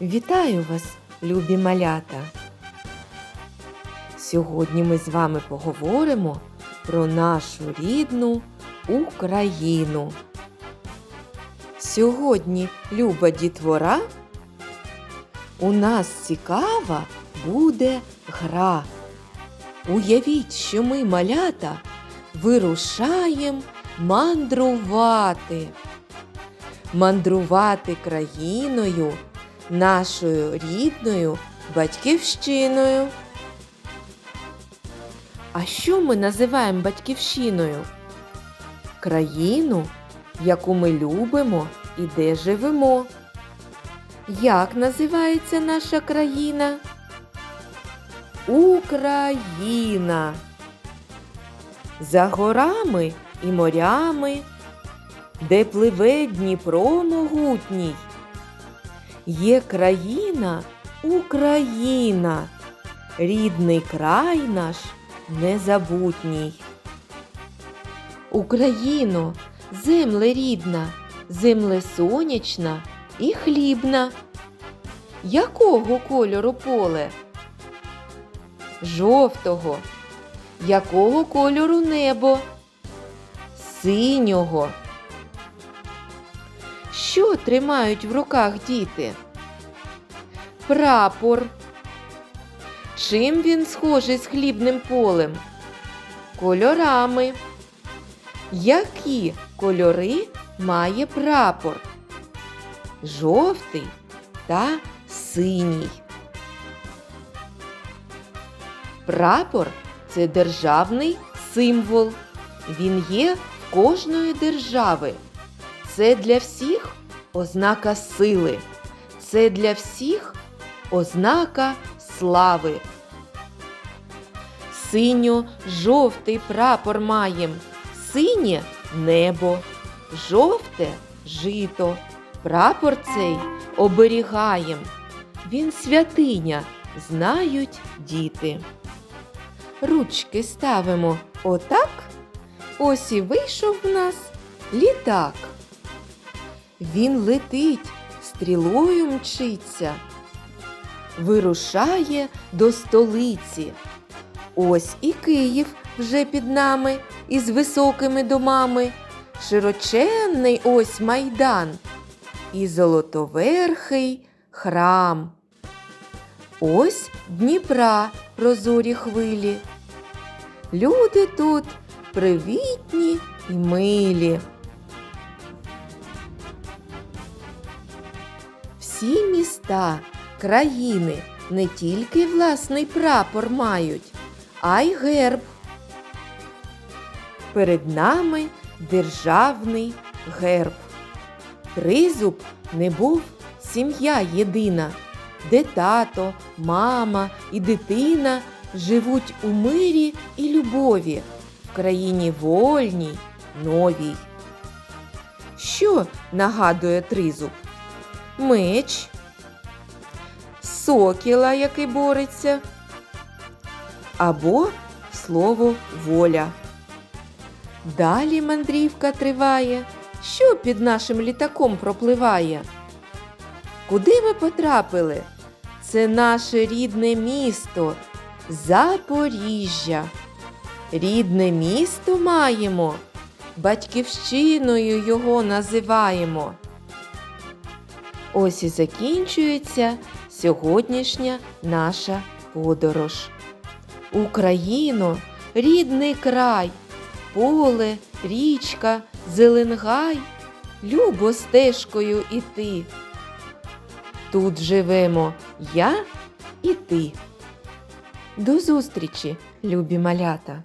Вітаю вас, любі малята! Сьогодні ми з вами поговоримо про нашу рідну Україну. Сьогодні, люба дітвора, у нас цікава буде гра. Уявіть, що ми малята вирушаємо мандрувати. Мандрувати країною, нашою рідною батьківщиною. А що ми називаємо батьківщиною? Країну, яку ми любимо і де живемо. Як називається наша країна? Україна. За горами і морями, де пливе Дніпро могутній. Є країна Україна, рідний край наш незабутній. Україно, земле рідна, земле сонячна і хлібна. Якого кольору поле? Жовтого. Якого кольору небо? Синього. Що тримають в руках діти? Прапор. Чим він схожий з хлібним полем? Кольорами. Які кольори має прапор? Жовтий та синій. Прапор це державний символ. Він є в кожної держави. Це для всіх ознака сили. Це для всіх ознака слави. Синьо-жовтий прапор маєм. Синє небо, жовте жито. Прапор цей оберігаєм. Він святиня, знають діти. Ручки ставимо отак. Ось і вийшов в нас літак. Він летить, стрілою мчиться, вирушає до столиці. Ось і Київ вже під нами із високими домами, широченний ось майдан і золотоверхий храм. Ось Дніпра прозорі хвилі. Люди тут привітні і милі. Всі міста, країни не тільки власний прапор мають, а й герб. Перед нами державний герб. Тризуб не був сім'я єдина, де тато, мама і дитина живуть у мирі і любові в країні вольній, новій. Що нагадує тризуб? Меч, сокіла, який бореться, або слово воля. Далі мандрівка триває. Що під нашим літаком пропливає? Куди ми потрапили? Це наше рідне місто Запоріжжя. Рідне місто маємо, батьківщиною його називаємо. Ось і закінчується сьогоднішня наша подорож. Україно, рідний край, поле, річка, зеленгай, любо стежкою іти. Тут живемо я і ти. До зустрічі, любі малята!